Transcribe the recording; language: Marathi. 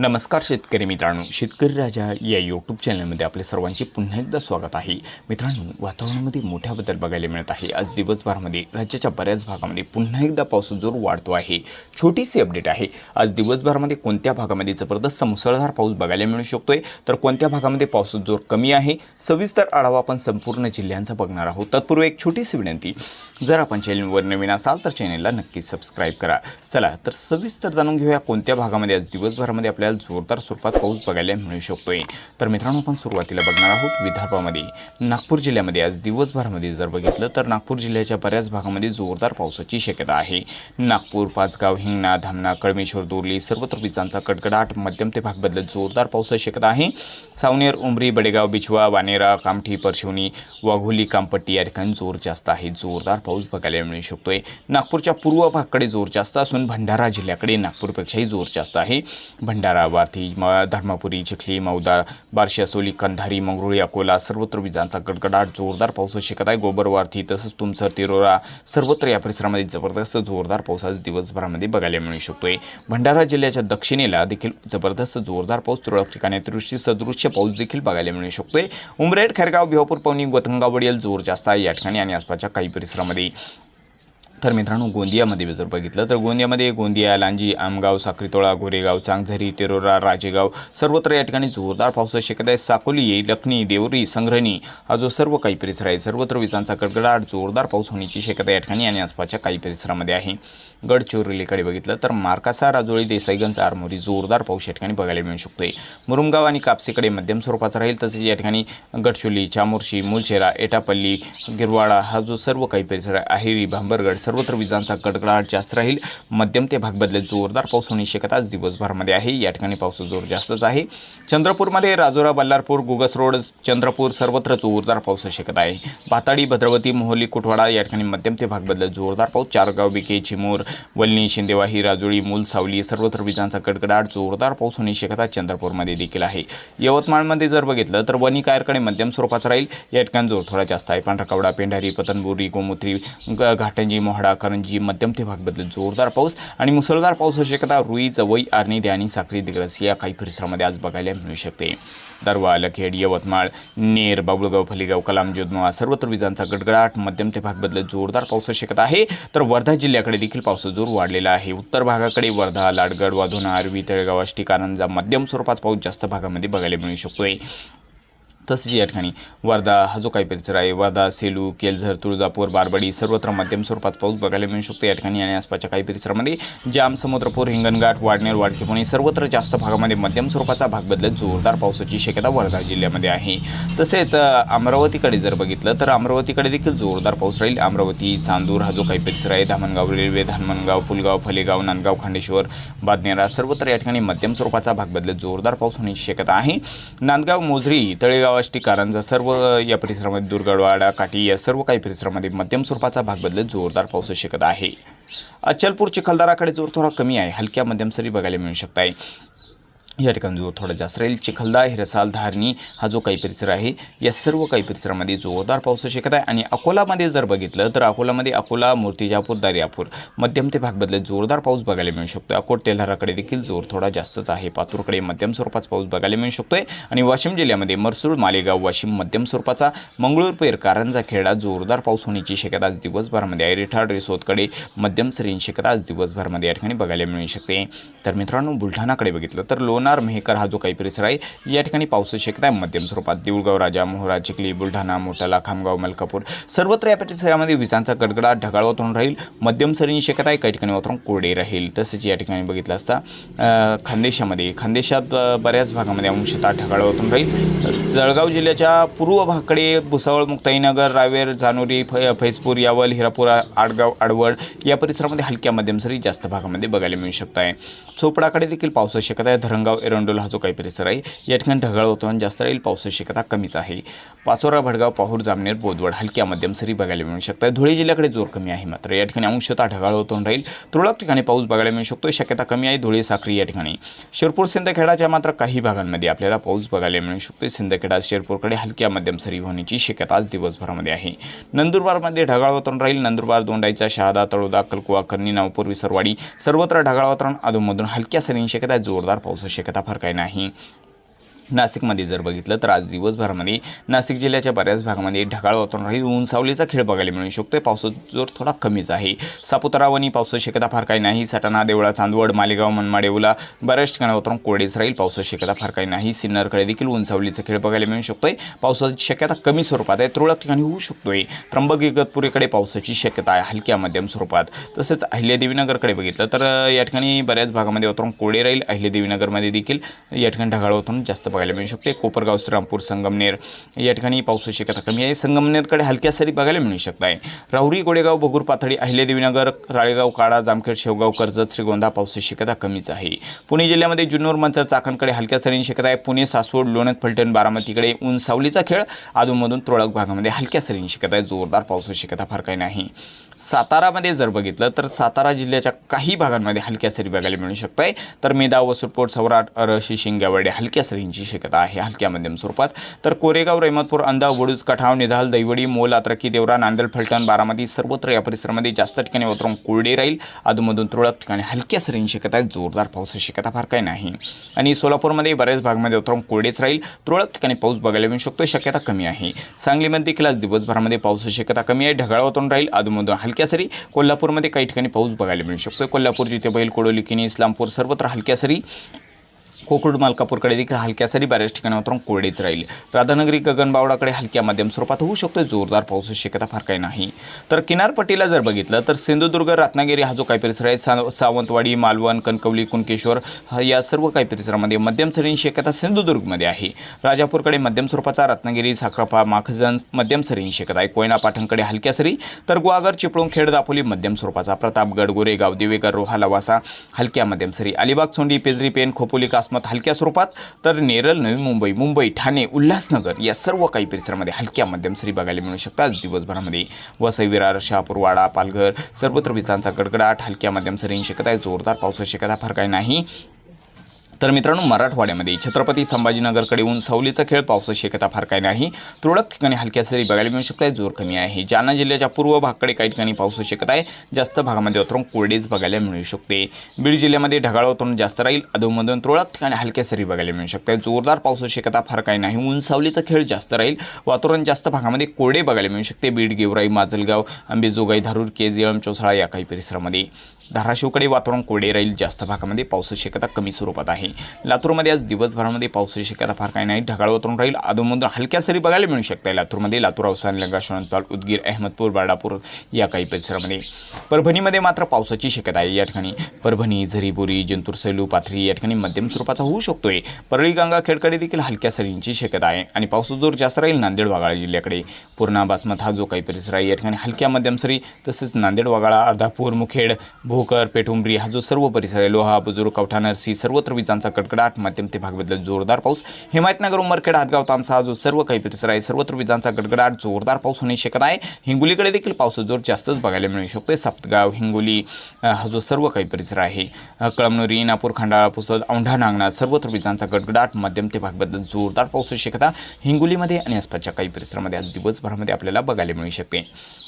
नमस्कार शेतकरी मित्रांनो शेतकरी राजा या यूट्यूब चॅनलमध्ये आपले सर्वांचे पुन्हा एकदा स्वागत आहे. मित्रांनो वातावरणामध्ये मोठ्या बदल बघायला मिळत आहे. आज दिवसभरामध्ये राज्याच्या बऱ्याच भागामध्ये पुन्हा एकदा पाऊस जोर वाढतो आहे. छोटीशी अपडेट आहे. आज दिवसभरामध्ये कोणत्या भागामध्ये जबरदस्त मुसळधार पाऊस बघायला मिळू शकतोय? तर कोणत्या भागामध्ये पाऊस जोर कमी आहे? सविस्तर आढावा आपण संपूर्ण जिल्ह्यांचा बघणार आहोत. तत्पूर्वी एक छोटीशी विनंती जर आपण चॅनलवर नवीन असाल तर चॅनलला नक्कीच सबस्क्राईब करा. चला तर सविस्तर जाणून घेऊया कोणत्या भागामध्ये आज दिवसभरामध्ये आपल्या आपल्याला जोरदार स्वरूपात पाऊस बघायला मिळू शकतोय. तर मित्रांनो आपण सुरुवातीला बघणार आहोत विदर्भामध्ये. नागपूर जिल्ह्यामध्ये आज दिवसभरामध्ये जर बघितलं तर नागपूर जिल्ह्याच्या बऱ्याच भागामध्ये जोरदार पावसाची शक्यता आहे. नागपूर पाचगाव हिंगणा धामणा कळमेश्वर दोरली सर्वत्र विजांचा कडकडाट मध्यम ते भाग बदलत जोरदार पावसाची शक्यता आहे. सावनेर उमरी बडेगाव बिछवा वानेरा कामठी परशिवनी वाघोली कामपट्टी या ठिकाणी जोर जास्त आहे. जोरदार पाऊस बघायला मिळू शकतोय. नागपूरच्या पूर्व भागाकडे जोर जास्त असून भंडारा जिल्ह्याकडे नागपूरपेक्षाही जोर जास्त आहे. भंडारा वार्थी म धर्मापुरी चिखली मौदा बार्शी असोली कंधारी मंगरुळी अकोला सर्वत्र विजांचा गडगडाट जोरदार पावसाची शिकत आहे. गोबरवार्थी तसंच तुमसर तिरोरा सर्वत्र या परिसरामध्ये जबरदस्त जोरदार पाऊस आज दिवसभरामध्ये बघायला मिळू शकतोय. भंडारा जिल्ह्याच्या दक्षिणेला देखील जबरदस्त जोरदार पाऊस तुरळक ठिकाणी अतिवृष्टी सदृश्य पाऊस देखील बघायला मिळू शकतोय. उमरेड खैरगाव बिहापूर पवनी गोतंगाव जोर जास्त आहे या ठिकाणी आणि आसपासच्या काही परिसरामध्ये. तर मित्रांनो गोंदियामध्ये जर बघितलं तर गोंदियामध्ये गोंदिया लांजी आमगाव साक्रीतोळा गोरेगाव चांगझरी तेरोरा राजेगाव सर्वत्र या ठिकाणी जोरदार पावसाची शक्यता आहे. साकोली लखनी देवरी संग्रहणी हा जो सर्व काही परिसर आहे सर्वत्र विजांचा कडकडाट जोरदार पाऊस होण्याची शक्यता या ठिकाणी आणि आसपासच्या काही परिसरामध्ये आहे. गडचिरोलीकडे बघितलं तर मार्कासा राजोळी देसाईगंज आरमोरी जोरदार पाऊस या ठिकाणी बघायला मिळू शकतोय. मुरुमगाव आणि कापसीकडे मध्यम स्वरूपाचा राहील तसेच या ठिकाणी गडचोली चामोर्शी मुलचेरा एटापल्ली गिरवाडा हा जो सर्व काही परिसर आहे अहेरी भांबरगड सर्वत्र विजांचा कडकडाट जास्त राहील. मध्यम ते भागबदले जोरदार पाऊस होण्याची शक्यता आज दिवसभरामध्ये आहे. या ठिकाणी पावसाचा जोर जास्तच आहे. चंद्रपूरमध्ये राजोरा बल्लारपूर गुगस रोड चंद्रपूर सर्वत्र जोरदार पावसाची शक्यता आहे. भाताडी भद्रवती मोहोली कुटवाडा या ठिकाणी मध्यम ते भागबदलत जोरदार पाऊस. चारगाव बिके चिमूर वल्ली शिंदेवाही राजुळी मूल सावली सर्वत्र विजांचा कडकडाट जोरदार पाऊस होण्याची शक्यता चंद्रपूरमध्ये देखील आहे. यवतमाळमध्ये जर बघितलं तर वनी कायरकडे मध्यम स्वरूपाचा राहील. या ठिकाणी जोर थोडा जास्त आहे. पांढरकवडा पेंढारी पतनबुरी गोमुत्री घाटंजी मोहा करंजी मध्यम ते भाग बदलत जोरदार पाऊस आणि मुसळधार पावसाची शक्यता रुई जवई आर्णी आणि साखरी दिग्रस या काही परिसरामध्ये आज बघायला मिळू शकते. दरवा लखेड यवतमाळ नेर बाबुळगाव फलिगाव कलाम जोधमा सर्वत्र विजांचा गडगडाट मध्यम ते भाग बदलत जोरदार पावसाची शक्यता आहे. तर वर्धा जिल्ह्याकडे देखील पावसाचा जोर वाढलेला आहे. उत्तर भागाकडे वर्धा लाडगड वाधोना आरवी तळेगाव आष्टी कारंजा मध्यम स्वरूपात पाऊस जास्त भागामध्ये बघायला मिळू शकतोय. तसेच या ठिकाणी वर्धा हा जो काही परिसर आहे वर्धा सेलू केलझर तुळजापूर बारबडी सर्वत्र मध्यम स्वरूपात पाऊस बघायला मिळू शकतो. या ठिकाणी आणि आसपासच्या काही परिसरामध्ये जाम समुद्रपूर हिंगणघाट वाडनेर वाडकेपुणे सर्वत्र जास्त भागामध्ये मध्यम स्वरूपाचा भाग बदलत जोरदार पावसाची शक्यता वर्धा जिल्ह्यामध्ये आहे. तसेच अमरावतीकडे जर बघितलं तर अमरावतीकडे देखील जोरदार पाऊस राहील. अमरावती चांदूर हा जो काही परिसर आहे धामणगाव रेल्वे धामणगाव पुलगाव फलेगाव नांदगाव खांडेश्वर बादनेरा सर्वत्र या ठिकाणी मध्यम स्वरूपाचा भाग बदलत जोरदार पाऊस होण्याची शक्यता आहे. नांदगाव मोझरी तळेगाव आष्टी कारंजा सर्व या परिसरामध्ये दुर्गडवाडा काठी या सर्व काही परिसरामध्ये मध्यम स्वरूपाचा भाग बदलत जोरदार पाऊस शकत आहे. अचलपूर चिखलदाराकडे जोर थोडा कमी आहे. हलक्या मध्यम सरी बघायला मिळू शकत आहे या ठिकाणी जोर थोडा जास्त राहील चिखलदा हिरसाल धारणी हा जो काही परिसर आहे या सर्व काही परिसरामध्ये जोरदार पावसाची शक्यता आहे. आणि अकोलामध्ये जर बघितलं तर अकोलामध्ये अकोला मूर्तिजापूर दर्यापूर मध्यम ते भाग बदलत जोरदार पाऊस बघायला मिळू शकतो अकोट तेल्हाराकडे देखील जोर थोडा जास्तच आहे. पातूरकडे मध्यम स्वरूपाचा पाऊस बघायला मिळू शकतोय. आणि वाशिम जिल्ह्यामध्ये मरसूळ मालेगाव वाशिम मध्यम स्वरूपाचा मंगळूरपेर कारंजा खेडा जोरदार पाऊस होण्याची शक्यता आज दिवसभरामध्ये आहे. रिठाड रिसोदकडे मध्यम सरींची शक्यता आज दिवसभरामध्ये या ठिकाणी बघायला मिळू शकते. तर मित्रांनो बुलढाणाकडे बघितलं तर लोणार मेहकर हा जो काही परिसर आहे या ठिकाणी पावसाची शक्यता आहे. मध्यम स्वरूपात देऊळगाव राजा मोहरा चिखली बुलढाणा मोठाला खामगाव मलकापूर सर्वत्र या परिसरामध्ये विजांचा गडगडाट ढगाळ वातावरण राहील. मध्यम सरींची शक्यता आहे. काही ठिकाणी वातावरण कोरडे राहील. तसेच या ठिकाणी बघितलं असता खानदेशामध्ये खानदेशात बऱ्याच भागामध्ये अंशतः ढगाळ वातावरण राहील. जळगाव जिल्ह्याच्या पूर्व भागाकडे भुसावळ मुक्ताईनगर रावेर जानोरी फै फैजपूर यावल हिरापूर आडगाव आडवळ या परिसरामध्ये हलक्या मध्यम सरी जास्त भागामध्ये बघायला मिळू शकत आहे चोपडाकडे देखील पावसाची शक्यता आहे. धरणगाव एरंडोल हा जो काही परिसर आहे या ठिकाणी ढगाळ वातावरण जास्त राहील पावसाची शक्यता कमीच आहे. पाचोरा भडगाव पाहूर जामनेर बोदवड हलक्या मध्यम सरी बघायला मिळू शकतात. धुळे जिल्ह्याकडे जोर कमी आहे मात्र या ठिकाणी अंशतः ढगाळ वातावरण राहील. तुरळक ठिकाणी पाऊस बघायला मिळू शकतो शक्यता कमी आहे. धुळे साखरी या ठिकाणी. शिरपूर सिंदखेडाच्या मात्र काही भागांमध्ये आपल्याला पाऊस बघायला मिळू शकतो सिंदखेडा शिरपूरकडे हलक्या मध्यम सरी होण्याची शक्यता आज दिवसभरामध्ये आहे. नंदुरबारमध्ये ढगाळ वातावरण राहील. नंदुरबार दोंडाईचा शहादा तळोदा कलकुवा कर्णी नावपूर विसरवाडी सर्वत्र ढगाळ वातावरण. अधूनमधून हलक्या सरींची शक्यता आहे. जोरदार पावसाची शक्यता शकता फार काही नाही. नाशिकमध्ये जर बघितलं तर आज दिवसभरामध्ये नाशिक जिल्ह्याच्या बऱ्याच भागामध्ये ढगाळ वातावरण राहील. उंचावलीचा खेळ बघायला मिळू शकतो पावसाचा जोर थोडा कमीच आहे. सापुतारा वनी पावसाची शक्यता फार काही नाही. सटाणा देवळा चांदवड मालेगाव मनमाडेवला बऱ्याच ठिकाणी वातावरण कोरडेच राहील. पावसाची शक्यता फार काही नाही. सिन्नरकडे देखील उंचावलीचा खेळ बघायला मिळू शकतोय. पावसाची शक्यता कमी स्वरूपात आहे. तुरळक ठिकाणी होऊ शकतोय. त्र्यंबक इगतपुरीकडे पावसाची शक्यता आहे. हलक्या मध्यम स्वरूपात. तसेच अहिल्यादेवीनगरकडे बघितलं तर या ठिकाणी बऱ्याच भागामध्ये वातावरण कोरडे राहील. अहिल्यादेवीनगरमध्ये देखील या ठिकाणी ढगाळ वातावरण जास्त बघायला मिळू शकते. कोपरगाव श्रीरामपूर संगमनेर या ठिकाणी पावसाची शक्यता कमी आहे. संगमनेरकडे हलक्या सरी बघायला मिळू शकत आहे राहुरी गोडेगाव भगूर पाथडी अहिल्यादेवीनगर राळेगाव काळा जामखेड शेवगाव कर्जत श्रीगोंदा पावसाची शक्यता कमीच आहे. पुणे जिल्ह्यामध्ये जुन्नर मंचर चाकणकडे हलक्या सरींची शक्यता आहे. पुणे सासवड लोणत फलटण बारामतीकडे ऊन सावलीचा खेळ. अधूनमधून तुरळक भागामध्ये हलक्या सरींची शक्यता आहे. जोरदार पावसाची शक्यता फार काही नाही. सातारामध्ये जर बघितलं तर सातारा जिल्ह्याच्या काही भागांमध्ये हलक्या सरी बघायला मिळू शकत आहे तर मेदा वसुरपोट सवराट अरशी शिंगावडे हलक्या सरींची शक्यता आहे. हलक्या मध्यम स्वरूपात. तर कोरेगाव रेमतपूर अंदा वडूज कठाव निधाल दैवडी मोल अत्रकी देवरा नांदेड फलटण बारामती सर्वत्र या परिसरामध्ये जास्त ठिकाणी वातावरण कोरडे राहील. अधूनमधून तुरळक ठिकाणी हलक्या सरींची शक्यता आहे. जोरदार पावसाची शक्यता फार काही नाही. आणि सोलापूरमध्ये बऱ्याच भागामध्ये वातावरण कोरडेच राहील. तुरळक ठिकाणी पाऊस बघायला मिळू शकतो. शक्यता कमी आहे. सांगलीमध्ये देखील आज दिवसभरामध्ये पावसाची शक्यता कमी आहे. ढगाळ वातावरण राहील. अधूनमधून हलक्या सरी. कोल्हापूरमध्ये काही ठिकाणी पाऊस बघायला मिळू शकतो. कोल्हापूर जिथे बैल कोडोली किनी इस्लामपूर सर्वत्र हलक्या सरी. कोकड मालकापूरकडे देखील हलक्या सरी बऱ्याच ठिकाणी वातावरण कोरडेच राहील. राधानगरी गगनबावडाकडे हलक्या मध्यम स्वरूपात होऊ शकतो जोरदार पावसाची शक्यता फार काही नाही. तर किनारपट्टीला जर बघितलं तर सिंधुदुर्ग रत्नागिरी हा जो काही परिसर आहे सा सावंतवाडी मालवण कणकवली कुणकेश्वर या सर्व काही परिसरामध्ये मध्यम सरींची शक्यता सिंधुदुर्गमध्ये आहे. राजापूरकडे मध्यम स्वरूपाचा रत्नागिरी साखरपा माखजन मध्यम सरींची शक्यता आहे. कोयना पाठणकडे हलक्या सरी तर गुहागर चिपळूण खेड दापोली मध्यम स्वरूपाचा प्रतापगड गोरेगाव दिवेगर रोहा लवासा हलक्या मध्यम सरी. अलिबाग सोंडी पेजरी पेन खोपोली कासमत हलक्या स्वरूपात तर नेरळ नवी मुंबई मुंबई ठाणे उल्हासनगर या सर्व काही परिसरामध्ये हलक्या मध्यम सरी बघायला मिळू शकतात. दिवसभरामध्ये वसई विरार शहापूर वाडा पालघर सर्वत्र विजांचा गडगडाट हलक्या मध्यम सरींची शक्यता आहे जोरदार पावसाची शक्यता फार काही नाही. तर मित्रांनो मराठवाड्यामध्ये छत्रपती संभाजीनगरकडे ऊन सावलीचा खेळ पावसाची शक्यता फार काही नाही. तुरळक ठिकाणी हलक्या सरी बघायला मिळू शकत आहे जोर कमी आहे. जालना जिल्ह्याच्या पूर्व भागाकडे काही ठिकाणी पावसाची शक्यता आहे. जास्त भागामध्ये वातावरण कोरडेच बघायला मिळू शकते. बीड जिल्ह्यामध्ये ढगाळ वातावरण जास्त राहील. अधूनमधून तुरळक ठिकाणी हलक्या सरी बघायला मिळू शकते जोरदार पावसाची शक्यता फार काही नाही. ऊन सावलीचा खेळ जास्त राहील. वातावरण जास्त भागामध्ये कोरडे बघायला मिळू शकते. बीड गेवराई माजलगाव अंबेजोगाई धारूर केजीएम चोसाळा या काही परिसरामध्ये. धाराशिवकडे वातावरण कोरडे राहील. जास्त भागामध्ये पावसाची शक्यता कमी स्वरूपात आहे. लातूरमध्ये आज दिवसभरामध्ये पावसाची शक्यता फार काही नाही. ढगाळ वातावरण राहील. अधूनमधून हलक्या सरी बघायला मिळू शकते. लातूरमध्ये लातूर अवसान लंगाशोणपाल उदगीर अहमदपूर बाळापूर या काही परिसरामध्ये. परभणीमध्ये मात्र पावसाची शक्यता आहे. या ठिकाणी परभणी झरीबोरी जंतूर सेलू पाथरी या ठिकाणी मध्यम स्वरूपाचा होऊ शकतोय. परळी गंगा खेडकडे देखील हलक्या सरींची शक्यता आहे. आणि पावसाचा जोर जास्त राहील नांदेड वागाळा जिल्ह्याकडे. पूर्णा बासमत हा जो काही परिसर आहे या ठिकाणी हलक्या मध्यम सरी तसेच नांदेड वागाळा अर्धापूर मुखेड भोकर पेठुंबरी हा जो सर्व परिसर आहे लोहा बुजुर्ग कवठा नरसी सर्वत्र विजांचा कडकडाट मध्यम ते भागबद्दल जोरदार पाऊस. हिमायतनगर उमरखेड हातगाव तामसा जो सर्व काही परिसर आहे सर्वत्र विजांचा गडगडाट जोरदार पाऊस होण्याची शक्यता आहे हिंगोलीकडे देखील पावसाचा जोर जास्तच बघायला मिळू शकतो सप्तगाव हिंगोली हा जो सर्व काही परिसर आहे कळमनुरी नापूर खंडाळा पुसद औंढा नागनाथ सर्वत्र विजांचा गडगडाट मध्यम ते भागबद्दल जोरदार पावसाची शक्यता हिंगोलीमध्ये आणि आसपासच्या काही परिसरामध्ये आज दिवसभरामध्ये आपल्याला बघायला मिळू शकते.